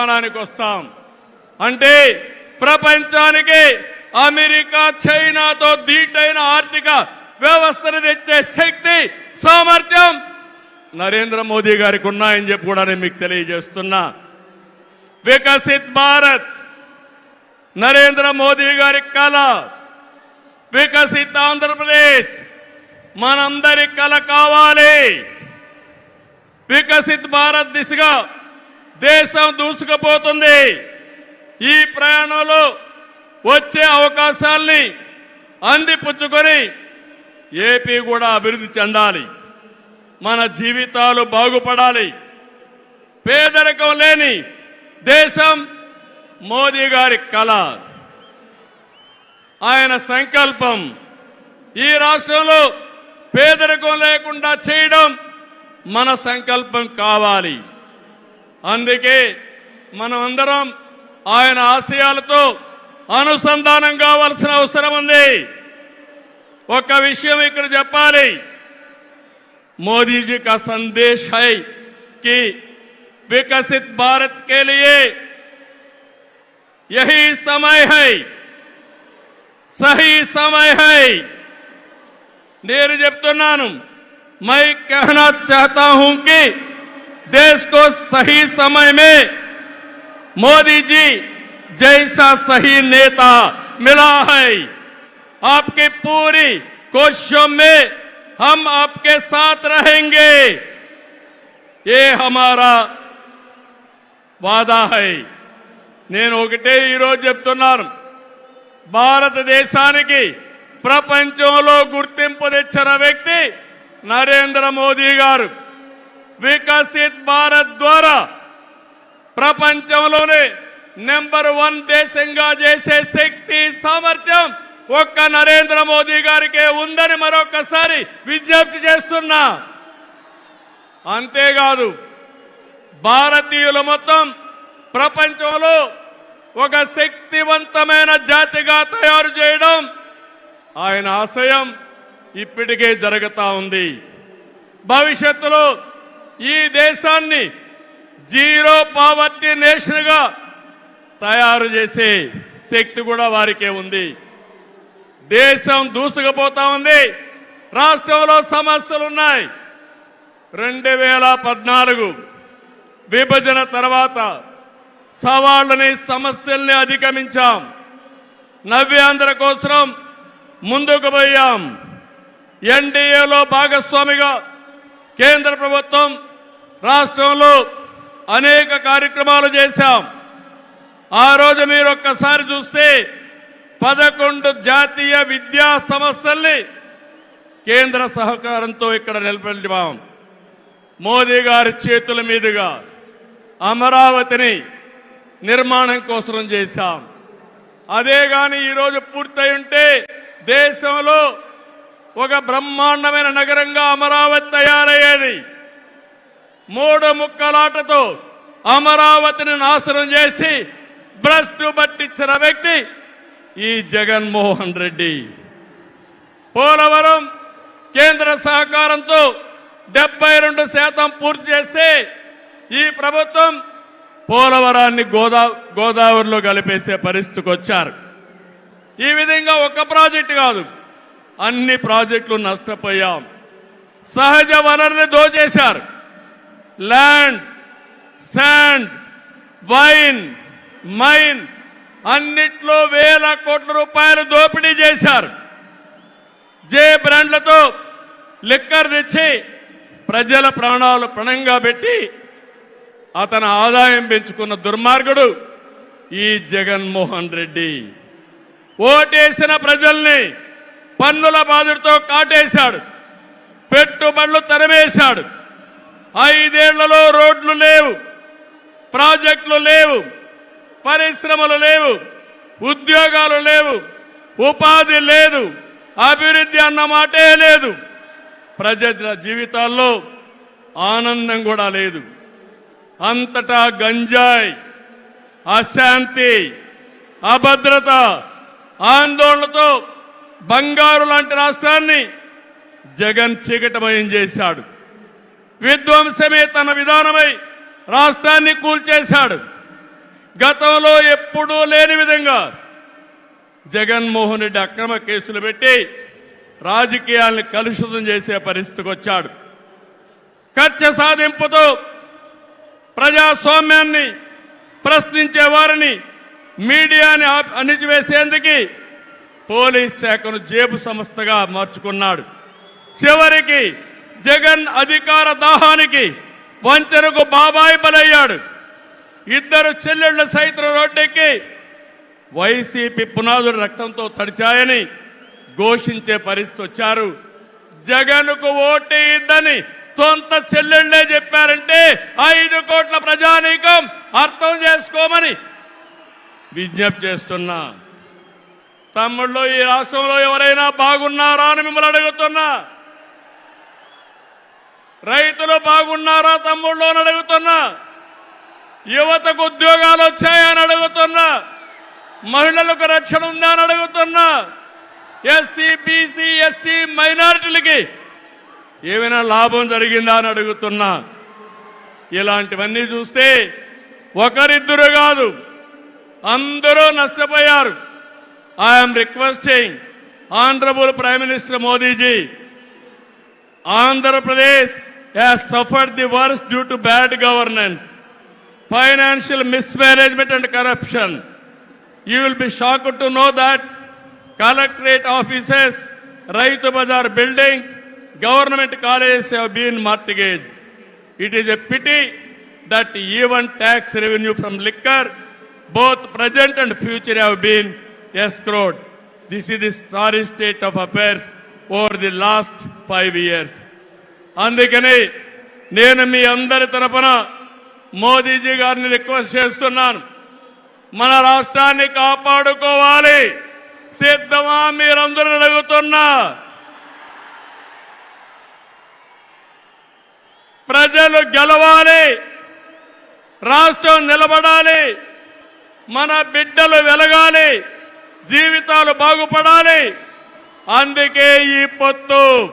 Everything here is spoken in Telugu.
నిర్మాణానికి వస్తాం. అంటే ప్రపంచానికి అమెరికా చైనాతో ధీటైన ఆర్థిక వ్యవస్థను తెచ్చే శక్తి సామర్థ్యం నరేంద్ర మోదీ గారికి ఉన్నాయని చెప్పి కూడా నేను మీకు తెలియజేస్తున్నా. వికసిత్ భారత్ నరేంద్ర మోదీ గారి కళ వికసిత్ ఆంధ్రప్రదేశ్ మనందరి కళ కావాలి. వికసిత్ భారత్ దిశగా దేశం దూసుకుపోతుంది. ఈ ప్రయాణంలో వచ్చే అవకాశాల్ని అందిపుచ్చుకొని ఏపీ కూడా అభివృద్ధి చెందాలి. మన జీవితాలు బాగుపడాలి. పేదరికం లేని దేశం మోదీ గారి కళ. ఆయన సంకల్పం ఈ రాష్ట్రంలో పేదరికం లేకుండా చేయడం మన సంకల్పం కావాలి. అందుకే మనం అందరం ఆయన ఆశయాలతో అనుసంధానం కావాల్సిన అవసరం ఉంది ఒక విషయం ఇక్కడ చెప్పాలి मोदी जी का संदेश है कि विकसित भारत के लिए यही समय है सही समय है నేను చెప్తున్నాను मैं कहना चाहता हूं कि देश को सही समय में मोदी जी जैसा सही नेता मिला है आपकी पूरी कोशिशों में हम आपके साथ रहेंगे ये हमारा వాదా హై నేను ఒకటే ఈరోజు చెప్తున్నాను భారతదేశానికి ప్రపంచంలో గుర్తింపు తెచ్చిన వ్యక్తి నరేంద్ర మోదీ గారు వికసిత్ భారత్ ద్వారా ప్రపంచంలోనే నెంబర్ వన్ దేశంగా చేసే శక్తి సామర్థ్యం ఒక్క నరేంద్ర మోదీ గారికే ఉందని మరొకసారి విజ్ఞప్తి చేస్తున్నా. అంతేకాదు భారతీయులు మొత్తం ప్రపంచంలో ఒక శక్తివంతమైన జాతిగా తయారు చేయడం ఆయన ఆశయం ఇప్పటికే జరుగుతూ ఉంది. భవిష్యత్తులో ఈ దేశాన్ని జీరో పావర్టీ నేషన్గా తయారు చేసే శక్తి కూడా వారికే ఉంది. దేశం దూసుకుపోతా ఉంది. రాష్ట్రంలో సమస్యలు ఉన్నాయి. రెండు వేల పద్నాలుగు విభజన తర్వాత సవాళ్ళని సమస్యల్ని అధిగమించాం. నవ్యాంధ్ర కోసం ముందుకు పోయాం. ఎన్డీఏలో భాగస్వామిగా కేంద్ర ప్రభుత్వం రాష్ట్రంలో అనేక కార్యక్రమాలు చేశాం. ఆ రోజు మీరు ఒక్కసారి చూస్తే పదకొండు జాతీయ విద్యా సంస్థల్ని కేంద్ర సహకారంతో ఇక్కడ నిలబెట్టాం మోదీ గారి చేతుల మీదుగా అమరావతిని నిర్మాణం కోసం చేశాం. అదే కానీ ఈరోజు పూర్తయి ఉంటే దేశంలో ఒక బ్రహ్మాండమైన నగరంగా అమరావతి తయారయ్యేది. మూడు ముక్కలాటతో అమరావతిని నాశనం చేసి భ్రష్టు పట్టించిన వ్యక్తి ఈ జగన్మోహన్ రెడ్డి. పోలవరం కేంద్ర సహకారంతో డెబ్బై రెండు శాతం పూర్తి చేస్తే ఈ ప్రభుత్వం పోలవరాన్ని గోదా గోదావరిలో కలిపేసే పరిస్థితికి వచ్చారు. ఈ విధంగా ఒక ప్రాజెక్టు కాదు అన్ని ప్రాజెక్టులు నష్టపోయాం. సహజ వనరుని దోచేశారు. ల్యాండ్ శాండ్ వైన్ మైన్ అన్నిట్లో వేల కోట్ల రూపాయలు దోపిడీ చేశారు. జే బ్రాండ్లతో లిక్కర్ తెచ్చి ప్రజల ప్రాణాలు పణంగా పెట్టి అతని ఆదాయం పెంచుకున్న దుర్మార్గుడు ఈ జగన్మోహన్ రెడ్డి. ఓటేసిన ప్రజల్ని పన్నుల బాధుడితో కాటేశాడు. పెట్టుబడులు తరమేశాడు. ఐదేళ్ళలో రోడ్లు లేవు ప్రాజెక్టులు లేవు పరిశ్రమలు లేవు ఉద్యోగాలు లేవు ఉపాధి లేదు అభివృద్ధి అన్న మాటే లేదు. ప్రజల జీవితాల్లో ఆనందం కూడా లేదు. అంతటా గంజాయి అశాంతి అభద్రత ఆందోళనతో బంగారు లాంటి రాష్ట్రాన్ని జగన్ చీకటమయం చేశాడు. విధ్వంసమే తన విధానమై రాష్ట్రాన్ని కూల్చేశాడు. గతంలో ఎప్పుడూ లేని విధంగా జగన్మోహన్ రెడ్డి అక్రమ కేసులు పెట్టి రాజకీయాల్ని కలుషితం చేసే పరిస్థితికి వచ్చాడు. కక్ష సాధింపుతో ప్రజాస్వామ్యాన్ని ప్రశ్నించే వారిని మీడియాని అణిచివేసేందుకు పోలీస్ శాఖను జేబు సంస్థగా మార్చుకున్నాడు. చివరికి జగన్ అధికార దాహానికి వంచనకు బాబాయి బలయ్యాడు. ఇద్దరు చెల్లెళ్ళు సైతం రోడ్డెక్కి వైసీపీ పునాదులు రక్తంతో తడిచాయని ఘోషించే పరిస్థితి వచ్చారు. జగన్కు ఓటే ఇద్దని సొంత చెల్లెళ్ళే చెప్పారంటే ఐదు కోట్ల ప్రజానీకం అర్థం చేసుకోమని విజ్ఞప్తి చేస్తున్నా. తమ్ముళ్ళు ఈ రాష్ట్రంలో ఎవరైనా బాగున్నారా అని మిమ్మల్ని అడుగుతున్నా. రైతులు బాగున్నారా తమ్ముళ్ళు అని అడుగుతున్నా. యువతకు ఉద్యోగాలు వచ్చాయని అడుగుతున్నా. మహిళలకు రక్షణ ఉందా అని అడుగుతున్నా. ఎస్సీ బీసీ ఎస్టీ మైనారిటీలకి ఏమైనా లాభం జరిగిందా అని అడుగుతున్నా. ఇలాంటివన్నీ చూస్తే ఒకరిద్దరు కాదు అందరూ నష్టపోయారు. I am requesting honourable prime minister Modiji Andhra Pradesh has suffered the worst due to bad governance, financial mismanagement and corruption. You will be shocked to know that collectorate offices, Raitu bazar buildings, government colleges have been mortgaged. It is a pity that even tax revenue from liquor, both present and future, have been escrowed. This is the sorry state of affairs over the last five years. అందుకని నేను మీ అందరి తరపున మోదీజీ గారిని రిక్వెస్ట్ చేస్తున్నాను. మన రాష్ట్రాన్ని కాపాడుకోవాలి. సిద్ధమా మీరందరూ అడుగుతున్నా ప్రజలు గెలవాలి. రాష్ట్రం నిలబడాలి. మన బిడ్డలు వెలగాలి. జీవితాలు బాగుపడాలి. అందుకే ఈ పొత్తు.